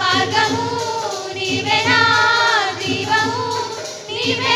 మార్గము నీవే నా దీపము నీవే